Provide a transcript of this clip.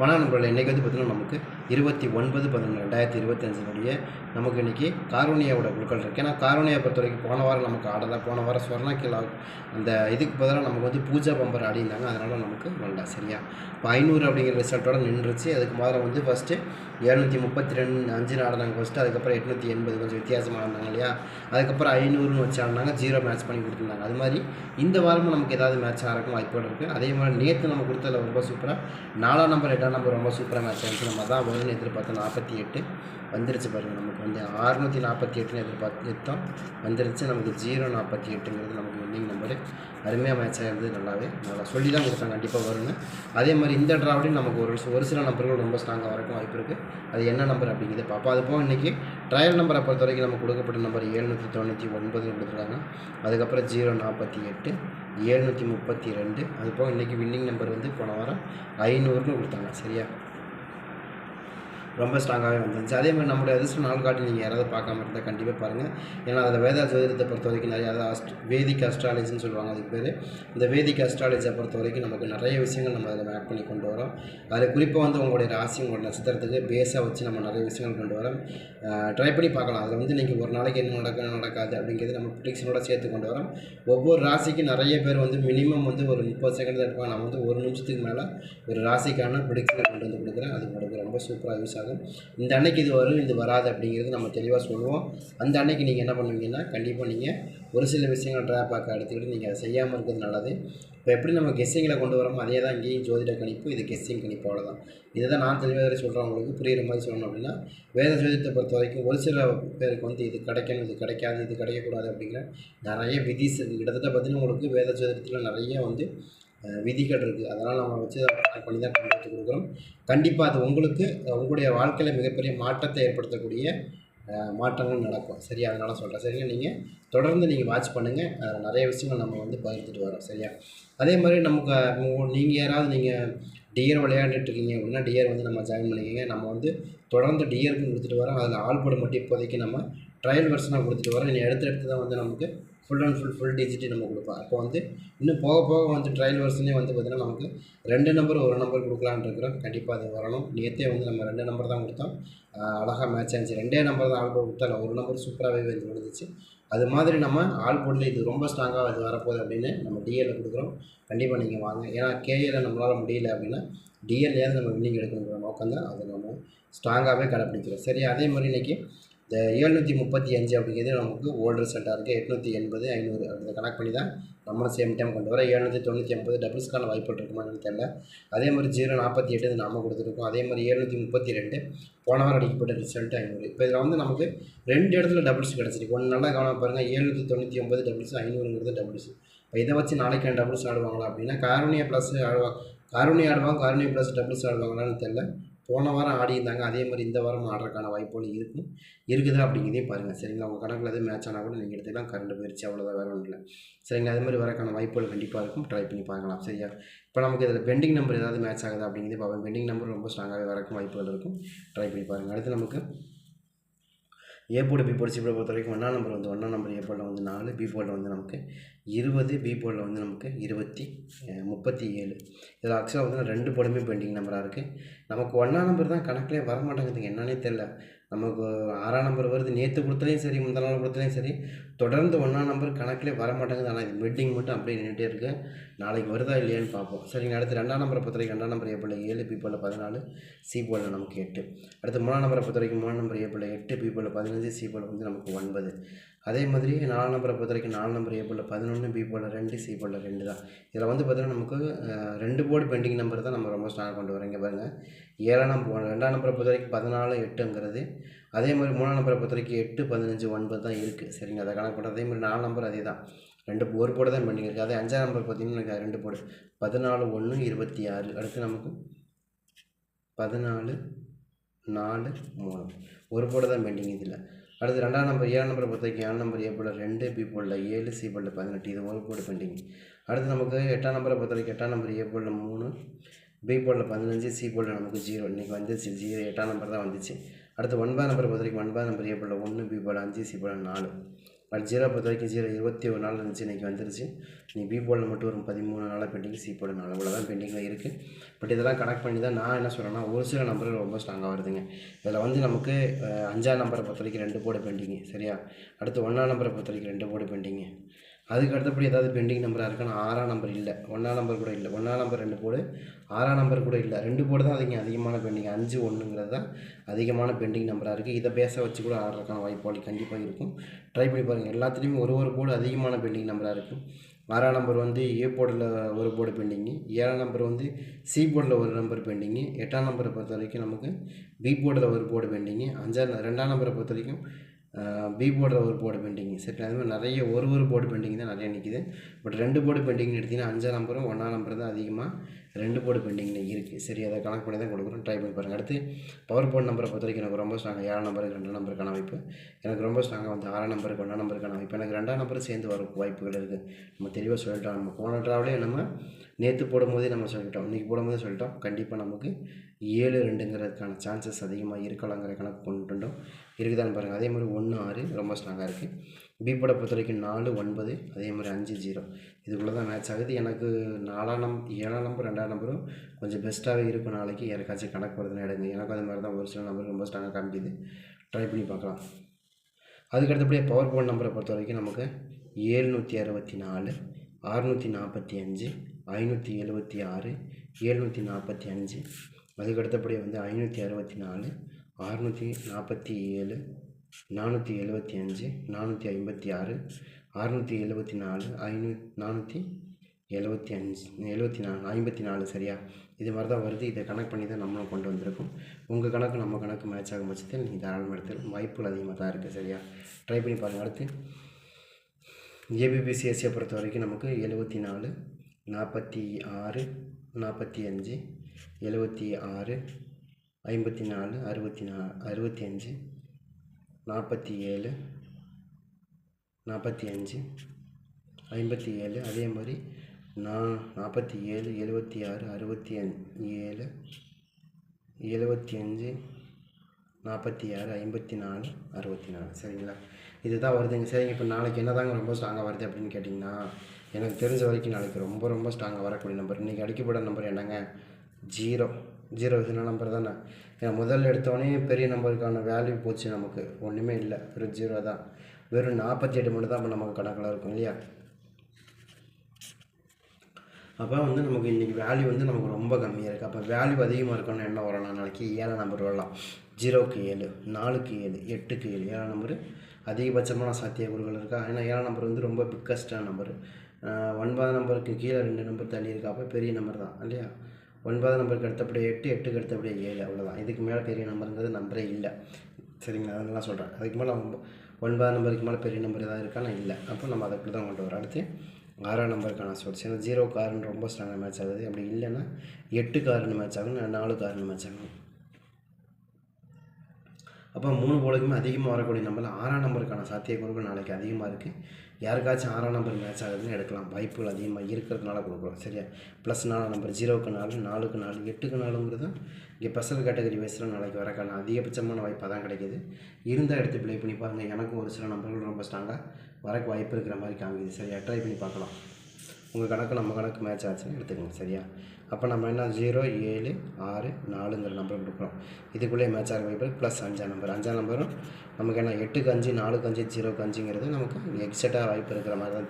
வணக்கம் நம்பரில் இன்றைக்கி வந்து பார்த்திங்கன்னா நமக்கு இருபத்தி ஒன்பது பதினொன்று ரெண்டாயிரத்தி இருபத்தஞ்சினுடைய நமக்கு இன்றைக்கி காரோனியாவோட குழுக்கள் இருக்குது ஏன்னா காரோனியா பொறுத்த வரைக்கும் போன வாரம் நமக்கு ஆடலை போன வாரம் ஸ்வர்ணா கிலா அந்த இதுக்கு பதிலாக நமக்கு வந்து பூஜா பம்பர் ஆடியிருந்தாங்க அதனால் நமக்கு வரல சரியா. இப்போ ஐநூறு அப்படிங்கிற ரிசல்ட்டோட நின்றுச்சு. அதுக்கு முதல்ல வந்து ஃபஸ்ட்டு எழுநூற்றி முப்பத்தி ரெண்டு அஞ்சு ஆடினாங்க ஃபஸ்ட்டு அதுக்கப்புறம் எட்நூற்றி எண்பது கொஞ்சம் வித்தியாசமாக ஆடினாங்க இல்லையா? அதுக்கப்புறம் ஐநூறுன்னு வச்சு ஆடினாங்க. ஜீரோ மேட்ச் பண்ணி கொடுத்துருந்தாங்க. அது மாதிரி இந்த வாரமும் நமக்கு ஏதாவது மேட்ச் ஆகிறக்கும் வாய்ப்போடு இருக்குது அதே மாதிரி நேற்று நம்ம கொடுத்ததில் ரொம்ப சூப்பராக நாலாம் நம்பர் எட்டாம் நம்பர் ரொம்ப சூப்பராக மேட்ச் ஆகிடுச்சு நம்ம தான் வரும்னு எதிர்பார்த்தோம். நாற்பத்தி எட்டு வந்துருச்சு பாருங்கள் நமக்கு வந்து அறுநூற்றி நாற்பத்தி எட்டுன்னு எதிர்பார்த்து எடுத்தோம் வந்துருச்சு. நமக்கு ஜீரோ நாற்பத்தி எட்டுங்கிறது நமக்கு வின்னிங் நம்பரு அருமையாக மேட்ச் ஆகிருந்தது நல்லாவே. நல்லா சொல்லி தான் கொடுத்தாங்க கண்டிப்பாக வரும்னு. அதே மாதிரி இந்த ட்ராவலையும் நமக்கு ஒரு ஒரு சில நம்பர்கள் ரொம்ப ஸ்ட்ராங்காக வரக்கும் வாய்ப்பு இருக்குது அது என்ன நம்பர் அப்படிங்கிறத பார்ப்போம். அது போக இன்றைக்கி ட்ரையல் நம்பரை பொறுத்த வரைக்கும் நம்ம கொடுக்கப்பட்ட நம்பர் ஏழ்நூற்றி தொண்ணூற்றி ஒன்பது கொடுத்துருக்காங்க. அதுக்கப்புறம் ஜீரோ நாற்பத்தி எட்டு ஏழ்நூற்றி முப்பத்தி ரெண்டு. அது போக இன்றைக்கி வின்னிங் நம்பர் வந்து போன வாரம் ஐநூறுன்னு கொடுத்தாங்க சரியா? ரொம்ப ஸ்ட்ராங்காகவே வந்துருந்துச்சு. அதே மாதிரி நம்மளுடைய அதிர்ஷ்ட நாள் காட்டி நீங்கள் யாராவது பார்க்காம இருந்தால் கண்டிப்பாக பாருங்கள் ஏன்னா அதில் வேதா ஜோதிடத்தை பொறுத்த வரைக்கும் நிறைய அஸ்ட் வேதிக் அஸ்ட்ராலஜின்னு சொல்லுவாங்க அதுக்கு பேர். இந்த வேதிக் அஸ்ட்ராலஜியை பொறுத்த வரைக்கும் நமக்கு நிறைய விஷயங்கள் நம்ம அதில் ஆட் பண்ணி கொண்டு வரோம். அதில் குறிப்பாக வந்து உங்களுடைய ராசி உங்களோட நட்சத்திரத்துக்கு பேஸாக வச்சு நம்ம நிறைய விஷயங்கள் கொண்டு வரோம். ட்ரை பண்ணி பார்க்கலாம். அதில் வந்து நீங்கள் ஒரு நாளைக்கு என்ன நடக்கணும் நடக்காது அப்படிங்கிறது நம்ம ப்ரிடிக்ஷனோட சேர்த்து கொண்டு வரோம். ஒவ்வொரு ராசிக்கு நிறைய பேர் வந்து மினிமம் வந்து ஒரு முப்பது செகண்ட் தான் இருப்பாங்க நான் வந்து ஒரு நிமிஷத்துக்கு மேலே ஒரு ராசிக்கான ப்ரிடிக்ஷனை கொண்டு வந்து கொடுக்குறேன். அது உங்களுக்கு ரொம்ப சூப்பராக யூஸ் ஆகும். இந்த அன்னைக்கு இது வரும் இது வராது அப்படிங்கிறது நம்ம தெளிவாக சொல்லுவோம். அந்த அன்னைக்கு நீங்கள் என்ன பண்ணுவீங்கன்னா கண்டிப்பாக நீங்கள் ஒரு சில விஷயங்கள் ட்ராப் ஆக்க எடுத்துக்கிட்டு நீங்கள் அதை செய்யாமல் இருக்கிறது நல்லது. இப்போ எப்படி நம்ம கெஸ்ஸிங்கில் கொண்டு வரோமோ அதே தான் இங்கேயும் ஜோதிட கணிப்பு இது கெஸ்ஸிங் கணிப்பு அவ்வளோதான் இதை தான் நான் தெளிவாக சொல்கிறேன் உங்களுக்கு புரியுற மாதிரி சொல்லணும் அப்படின்னா வேத ஜோதிடத்தை பொறுத்த வரைக்கும் ஒரு சில பேருக்கு வந்து இது கிடைக்கணும் இது கிடைக்காது இது கிடைக்கக்கூடாது அப்படிங்கிற நிறைய விதிஸ் இருக்குது கிட்டத்தட்ட பார்த்தீங்கன்னா உங்களுக்கு வேத ஜோதிடத்தில் நிறைய வந்து விதிகள் இருக்குது அதனால் நம்ம வச்சு அதை பண்ணி தான் கொண்டு வந்து கொடுக்குறோம். கண்டிப்பாக அது உங்களுக்கு உங்களுடைய வாழ்க்கையில் மிகப்பெரிய மாற்றத்தை ஏற்படுத்தக்கூடிய மாற்றங்கள் நடக்கும். சரியா? அதனால் சொல்கிறேன் சரியா? நீங்கள் தொடர்ந்து நீங்கள் வாட்ச் பண்ணுங்கள் அதில் நிறைய விஷயங்கள் நம்ம வந்து பகிர்ந்துட்டு வரோம். சரியா? அதே மாதிரி நமக்கு நீங்கள் யாராவது நீங்கள் டியர் விளையாண்டுட்டு இருக்கீங்க அப்படின்னா டியர் வந்து நம்ம ஜாயின் பண்ணிக்கோங்க. நம்ம வந்து தொடர்ந்து டியருக்கும் கொடுத்துட்டு வரோம். அதில் ஆள் மட்டும் இப்போதைக்கு நம்ம ட்ரையல் வெர்ஷனாக கொடுத்துட்டு வரோம். நீங்கள் எடுத்து எடுத்து தான் வந்து நமக்கு full and full full digit நம்ம கொடுப்போம் அப்போ வந்து இன்னும் போக போக வந்து ட்ரையல் வருஷனே வந்து பார்த்திங்கன்னா நமக்கு ரெண்டு நம்பர் ஒரு நம்பர் கொடுக்கலான்னு இருக்கிறோம். கண்டிப்பாக அது வரணும். நேற்றே வந்து நம்ம ரெண்டு நம்பர் தான் கொடுத்தோம். அழகாக மேட்ச் ஆச்சு. ரெண்டே நம்பர் தான் ஆல் போர்டு கொடுத்தா ஒரு நம்பர் சூப்பராகவே வந்து விழுந்துச்சு அது மாதிரி நம்ம ஆல் போர்டில் இது ரொம்ப ஸ்ட்ராங்காக அது வரப்போகுது அப்படின்னு நம்ம டிஎல்ல கொடுக்குறோம். கண்டிப்பாக நீங்கள் வாங்க. ஏன்னா கேஏல நம்மளால் முடியல அப்படின்னா டிஎல்லையாவது நம்ம வின்னிங் எடுக்கணுங்கிற நோக்கம் தான் அதை நம்ம ஸ்ட்ராங்காகவே கடைப்பிடிக்கிறோம். சரி அதே மாதிரி இன்றைக்கி இந்த ஏழ்நூற்றி முப்பத்தி அஞ்சு அப்படிங்கிறது நமக்கு ஓல்டு ரிசல்ட்டாக இருக்குது எட்நூற்றி எண்பது ஐநூறு அப்படி கணக்கு பண்ணி தான் நம்மளும் சேம் டைம் கொண்டு வரோம். ஏழ்நூற்றி தொண்ணூற்றி ஐம்பது டபுள்ஸ்க்கான வாய்ப்புகள் இருக்குமான்னு என்னன்னு தெரியல. அதே மாதிரி ஜீரோ நாற்பத்தி எட்டு இது கொடுத்துருக்கோம். அதே மாதிரி ஏழ்நூற்றி முப்பத்தி ரெண்டு போன வாரம் அடிக்கப்பட்ட ரிசல்ட் ஐநூறு. இப்போ இதில் வந்து நமக்கு ரெண்டு இடத்துல டபுள்ஸ் கிடச்சிருக்கு. ஒன்று நல்லா கவனம் பாருங்கள் ஏழ்நூற்றி தொண்ணூற்றி ஒம்பது டபுள்ஸ் ஐநூறுங்கிறது டபுள்ஸ் இப்போ இதை வச்சு நாளைக்கு டபுள்ஸ் ஆடுவாங்களா அப்படின்னா காரணியா ப்ளஸ் ஆடுவாங்க காரணியா ஆடுவாங்க காரணியா ப்ளஸ் டபுள்ஸ் ஆடுவாங்களான்னு தெரியல. போன வாரம் ஆடியிருந்தாங்க அதே மாதிரி இந்த வாரம் ஆடுறதுக்கான வாய்ப்புகள் இருக்கும். இருக்குது அப்படிங்கிறதே பாருங்கள் சரிங்களா? உங்கள் கணக்கில் எதுவும் மேட்ச் ஆனால் கூட நீங்கள் எடுத்துக்கலாம். கரண்ட் போயிடுச்சு அவ்வளோதான் வேறு ஒன்றும் இல்லை. சரிங்களா? அது மாதிரி வரக்கான வாய்ப்புகள் கண்டிப்பாக இருக்கும். ட்ரை பண்ணி பார்க்கலாம். சரியா? இப்போ நமக்கு இதில் பெண்டிங் நம்பர் ஏதாவது மேட்ச் ஆகுது அப்படிங்கிறது பார்ப்போம். பெண்டிங் நம்பர் ரொம்ப ஸ்ட்ராங்காகவே வரக்கும் வாய்ப்புகள் இருக்கும். ட்ரை பண்ணி பாருங்கள் அடுத்து நமக்கு A board B board C board பொறுத்த வரைக்கும் ஒன்றாம் நம்பர் வந்து ஒன்றாம் நம்பர் ஏ போர்டில் வந்து நாலு பி போர்டில் வந்து நமக்கு இருபது பி போர்டில் வந்து நமக்கு இருபத்தி முப்பத்தி ஏழு இதில் ஆக்சுவலாக வந்து ரெண்டு போர்டுமே பெண்டிங் நம்பராக இருக்குது நமக்கு ஒன்றாம் நம்பர் தான் கணக்கிலே வர மாட்டேங்குதுங்க என்னன்னே தெரில நமக்கு ஆறாம் நம்பர் வருது. நேற்று கொடுத்தாலையும் சரி முந்தா நாள் கொடுத்தாலையும் சரி. தொடர்ந்து ஒன்றாம் நம்பர் கணக்கிலே வர மாட்டேங்குது. ஆனால் இது வெட்டிங் மட்டும் அப்படியே நின்றுட்டே இருக்குது நாளைக்கு வருதா இல்லையான்னு பார்ப்போம். சரிங்க அடுத்து ரெண்டாம் நம்பரை பொறுத்த வரைக்கும் ரெண்டாம் நம்பர் ஏப்பிள் ஏழு பீப்பிளில் பதினாலு சி நமக்கு எட்டு. அடுத்து மூணாம் நம்பரை பொறுத்த வரைக்கும் மூணாம் நம்பர் ஏப்பிள் எட்டு பீப்பிளில் பதினஞ்சு சி போலில் வந்து நமக்கு ஒன்பது. அதே மாதிரி நாலு நம்பரை பொறுத்த வரைக்கும் நாலு நம்பர் ஏப்பிளில் பதினொன்று பி போல் ரெண்டு சி போல் ரெண்டு தான். இதில் வந்து பார்த்தீங்கன்னா நமக்கு ரெண்டு போர்டு பெண்டிங் நம்பர் தான் நம்ம ரொம்ப ஸ்ட்ராங் கொண்டு வரோம். இங்கே பாருங்கள் ஏழாம் நம்பர் ரெண்டாம் நம்பரை பொறுத்த வரைக்கும் பதினாலு எட்டுங்கிறது. அதே மாதிரி மூணாம் நம்பரை பொறுத்த வரைக்கும் எட்டு பதினஞ்சு ஒன்பது தான் இருக்குது சரிங்க அதை கணக்கு பண்ணுறது அதே மாதிரி நாலு நம்பர் அதே தான். ரெண்டு ஒரு போர்டு தான் பெண்டிங் இருக்குது அதே அஞ்சாம் நம்பர் பார்த்தீங்கன்னா ரெண்டு போர்டு பதினாலு ஒன்று இருபத்தி ஆறு. அடுத்து நமக்கு பதினாலு நாலு மூணு. ஒரு போர்டு தான் பெண்டிங் இதில். அடுத்து ரெண்டாம் நம்பர் ஏழாம் நம்பரை பொறுத்த வரைக்கும் ஏழாம் நம்பர் ஏ ரெண்டு பி போர்டில் ஏழு சி போர்டில் பதினெட்டு இது ஒரு போர்டு பெண்டிங் அடுத்து நமக்கு எட்டாம் நம்பரை பொறுத்த வரைக்கும் எட்டாம் நம்பர் ஏ மூணு பி போர்டில் பதினஞ்சு சி போர்டில் நமக்கு ஜீரோ இன்றைக்கி வந்துச்சு ஜீரோ எட்டாம் நம்பர் தான் வந்துச்சு. அடுத்து ஒன்பதாம் நம்பரை பொறுத்த வரைக்கும் ஒன்பதாம் நம்பர் ஏ ஒன்று பி போர்டில் அஞ்சு சி போர்டில் நாலு. பட் ஜீரோ பொறுத்த வரைக்கும் ஜீரோ இருபத்தி ஒரு நாள் இருந்துச்சு இன்றைக்கி வந்துருச்சு. நீ பி போர்டில் மட்டும் ஒரு பதிமூணு நாளாக பெண்டிங் சி போர்டு நாள் அவ்வளோ தான் பெண்டிங்கில் இருக்குது பட் இதெல்லாம் கனெக்ட் பண்ணி தான் நான் என்ன சொல்கிறேன்னா ஒரு சில நம்பர்கள் ரொம்ப ஸ்ட்ராங்காக வருதுங்க. இதில் வந்து நமக்கு அஞ்சாம் நம்பரை பொறுத்த வரைக்கும் ரெண்டு போர்டு பெண்டிங்கு சரியா? அடுத்து ஒன்றாம் நம்பரை பொறுத்த வரைக்கும் ரெண்டு போர்டு பெண்டிங்கு அதுக்கு அடுத்தபடி ஏதாவது பெண்டிங் நம்பராக இருக்குன்னா ஆறாம் நம்பர் இல்லை. ஒன்றாம் நம்பர் கூட இல்லை. ஒன்றாம் நம்பர் ரெண்டு போடு. ஆறாம் நம்பர் கூட இல்லை. ரெண்டு போடு தான் அதிகம் அதிகமான பெண்டிங் அஞ்சு ஒன்றுங்கிறது தான் அதிகமான பெண்டிங் நம்பராக இருக்குது இதை பேச வச்சு கூட ஆடுறதுக்கான வாய்ப்பு கண்டிப்பாக இருக்கும். ட்ரை பண்ணி பாருங்கள் எல்லாத்துலேயுமே ஒரு ஒரு போர்டு அதிகமான பெண்டிங் நம்பராக இருக்குது ஆறாம் நம்பர் வந்து ஏ போர்டில் ஒரு போர்டு பெண்டிங்கு ஏழாம் நம்பர் வந்து சி போர்டில் ஒரு நம்பர் பெண்டிங்கு எட்டாம் நம்பரை பொறுத்த வரைக்கும் நமக்கு பி போர்டில் ஒரு போர்டு பெண்டிங்கு அஞ்சாம் ரெண்டாம் நம்பரை பொறுத்த வரைக்கும் பி போர்டில் ஒரு போர்டு பெயிண்டிங் சரி அது மாதிரி நிறைய ஒரு ஒரு போர்டு பெண்டிங் தான் நிறைய நிற்கிது பட் ரெண்டு போர்டு பெண்டிங்னு எடுத்திங்கன்னா அஞ்சாம் நம்பரும் ஒன்றாம் நம்பர் தான் அதிகமாக ரெண்டு போர்டு பெண்டிங்கில் இருக்குது சரி அதை கணக்கு பண்ணி தான் கொடுக்குறோம். ட்ரை பண்ணி பாருங்கள் அடுத்து பவர் போர்டு நம்பரை பொறுத்த வரைக்கும் எனக்கு ரொம்ப ஸ்ட்ராங் ஏழாம் நம்பருக்கு ரெண்டாம் நம்பருக்கான வாய்ப்பு எனக்கு ரொம்ப ஸ்ட்ராங்காக வந்து ஆறாம் நம்பருக்கு ஒன்றாம் நம்பருக்கான வாய்ப்பு எனக்கு ரெண்டாம் நம்பரும் சேர்ந்து வர வாய்ப்புகள் இருக்குது நம்ம தெளிவாக சொல்லிட்டோம். நம்ம போன ட்ராவலே நம்ம நேற்று போடும்போதே நம்ம சொல்லிட்டோம். இன்றைக்கி போடும்போதே சொல்லிட்டோம். கண்டிப்பாக நமக்கு ஏழு ரெண்டுங்கிறதுக்கான சான்சஸ் அதிகமாக இருக்கலாங்கிற கணக்கு கொண்டு வந்தோம் இருக்குதான்னு பாருங்கள் அதே மாதிரி ஒன்று ஆறு ரொம்ப ஸ்ட்ராங்காக இருக்குது பி பொறுத்த வரைக்கும் நாலு ஒன்பது அதே மாதிரி அஞ்சு ஜீரோ இதுக்குள்ளே தான் மேட்ச் ஆகுது. எனக்கு நாலாம் நம் ஏழாம் நம்பர் ரெண்டாம் நம்பரும் கொஞ்சம் பெஸ்ட்டாகவே இருக்கும் நாளைக்கு. யாருக்காச்சும் கணக்கு வருதுன்னு எடுங்க. எனக்கு அது மாதிரி தான் ஒரு சில நம்பர் ரொம்ப ஸ்ட்ராங்காக காமிக்குது. ட்ரை பண்ணி பார்க்கலாம். அதுக்கு பவர் போன் நம்பரை பொறுத்த வரைக்கும் நமக்கு ஏழ்நூற்றி அறுபத்தி நாலு அறுநூற்றி நாற்பத்தி அஞ்சு ஐநூற்றி எழுபத்தி ஆறு எழுநூற்றி நாற்பத்தி அஞ்சு அதுக்கு வந்து ஐநூற்றி அறுபத்தி நாலு அறுநூற்றி நாற்பத்தி ஏழு நானூற்றி எழுபத்தி அஞ்சு நானூற்றி ஐம்பத்தி ஆறு அறுநூற்றி எழுபத்தி நாலு ஐநூ நானூற்றி எழுபத்தி அஞ்சு எழுபத்தி நாலு ஐம்பத்தி நாலு சரியா? இது மாதிரி தான் வருது. இதை கணக்கு பண்ணி தான் நம்மளும் கொண்டு வந்திருக்கோம். உங்கள் கணக்கு நம்ம கணக்கு மேட்ச் ஆகும் பட்சத்தில் நீங்கள் தாராளமாக எடுத்துக்கலாம். வாய்ப்புகள் அதிகமாக தான் இருக்குது சரியா? ட்ரை பண்ணி பாருங்கள் அடுத்து ஏபிபிசிஎஸ்சியை பொறுத்த வரைக்கும் நமக்கு எழுபத்தி நாலு நாற்பத்தி ஆறு நாற்பத்தி அஞ்சு எழுபத்தி ஆறு ஐம்பத்தி நாலு அறுபத்தி நா அறுபத்தி அஞ்சு நாற்பத்தி ஏழு நாற்பத்தி அஞ்சு ஐம்பத்தி ஏழு அதே மாதிரி நான் நாற்பத்தி ஏழு எழுபத்தி ஆறு அறுபத்தி அஞ் ஏழு எழுபத்தி அஞ்சு நாற்பத்தி ஆறு ஐம்பத்தி நாலு அறுபத்தி நாலு சரிங்களா? இதுதான் வருதுங்க. சரிங்க. இப்போ நாளைக்கு என்ன தாங்க ரொம்ப ஸ்ட்ராங்காக வருது அப்படின்னு கேட்டிங்கன்னா எனக்கு தெரிஞ்ச வரைக்கும் நாளைக்கு ரொம்ப ரொம்ப ஸ்ட்ராங்காக வரக்கூடிய நம்பர் இன்றைக்கி அடிக்கப்பட நம்பர் என்னங்க? ஜீரோ. ஜீரோ இதுனா நம்பர் தானே? ஏன்னா முதல் எடுத்தோடனே பெரிய நம்பருக்கான வேல்யூ போச்சு நமக்கு. ஒன்றுமே இல்லை. வெறும் ஜீரோ தான். வெறும் நாற்பத்தி எட்டு மட்டும் தான் இப்போ நமக்கு கணக்கில் இருக்கும் இல்லையா? அப்போ வந்து நமக்கு இன்றைக்கி வேல்யூ வந்து நமக்கு ரொம்ப கம்மியாக இருக்குது அப்போ வேல்யூ அதிகமாக இருக்கணும்னு என்ன வரலாம் நாளைக்கு ஏழாம் நம்பர் வரலாம். ஜீரோக்கு ஏழு நாலுக்கு ஏழு எட்டுக்கு ஏழு. ஏழாம் நம்பர் அதிகபட்சமான சாத்தியக்கூறுகள் இருக்கா? ஏன்னா ஏழாம் நம்பர் வந்து ரொம்ப பிக்கஸ்டான நம்பர். ஒன்பதாம் நம்பருக்கு கீழே ரெண்டு நம்பர் தள்ளி இருக்கா? அப்போ பெரிய நம்பர் தான் இல்லையா? ஒன்பதாம் நம்பருக்கு அடுத்தபடியே எட்டு எட்டுக்கு அடுத்தபடியே ஏழு அவ்வளோதான் இதுக்கு மேலே பெரிய நம்பருங்கிறது நம்பரே இல்லை. சரிங்களா? அதெல்லாம் சொல்கிறேன் அதுக்கு மேலே ஒன்பதாம் நம்பருக்கு மேலே பெரிய நம்பர் ஏதாவது இருக்கானா? இல்லை. அப்போ நம்ம அதை தான் கொண்டு வரோம். அடுத்து ஆறாம் நம்பருக்கான சோர்ஸ் ஏன்னா ஜீரோ காருன்னு ரொம்ப ஸ்ட்ராங்காக மேட்ச் ஆகுது. அப்படி இல்லைன்னா எட்டு காருன்னு மேட்ச் ஆகணும் நாலு காருன்னு மேட்ச் ஆகணும் அப்போ மூணு போலுக்குமே அதிகமாக வரக்கூடிய நம்பரில் ஆறாம் நம்பருக்கான சாத்தியக்கூறுகள் நாளைக்கு அதிகமாக இருக்குது யாருக்காச்சும் ஆறாம் நம்பர் மேட்ச் ஆகுதுன்னு எடுக்கலாம். வாய்ப்புகள் அதிகமாக இருக்கிறதுனால கொடுக்குறோம் சரியா? ப்ளஸ் நாலாம் நம்பர் ஜீரோக்கு நாலு நாலுக்கு நாலு எட்டுக்கு நாலுங்கிறது இங்கே ஸ்பெஷல் கேட்டகரி வயசில் நாளைக்கு வரக்கான அதிகபட்சமான வாய்ப்பாக தான் கிடைக்கிது. இருந்தால் எடுத்து ப்ளே பண்ணி பாருங்கள் எனக்கும் ஒரு சில நம்பர்கள் ரொம்ப ஸ்ட்ராங்காக வரக்கு வாய்ப்பு இருக்கிற மாதிரி காமிக்குது. சரியா? ட்ரை பண்ணி பார்க்கலாம். உங்கள் கணக்கு நம்ம கணக்கு மேட்ச் ஆச்சுன்னு எடுத்துக்கோங்க. சரியா? அப்போ நம்ம என்ன ஜீரோ ஏழு ஆறு நாலுங்கிற நம்பர் கொடுக்குறோம். இதுக்குள்ளே மேட்ச் ஆகிற வாய்ப்பு ப்ளஸ் அஞ்சாம் நம்பர் அஞ்சாம் நம்பரும் நமக்கு என்ன எட்டுக்கு அஞ்சு நாலுக்கு அஞ்சு ஜீரோக்கு அஞ்சுங்கிறது நமக்கு எக்ஸட்டாக வாய்ப்பு இருக்கிற மாதிரி தான்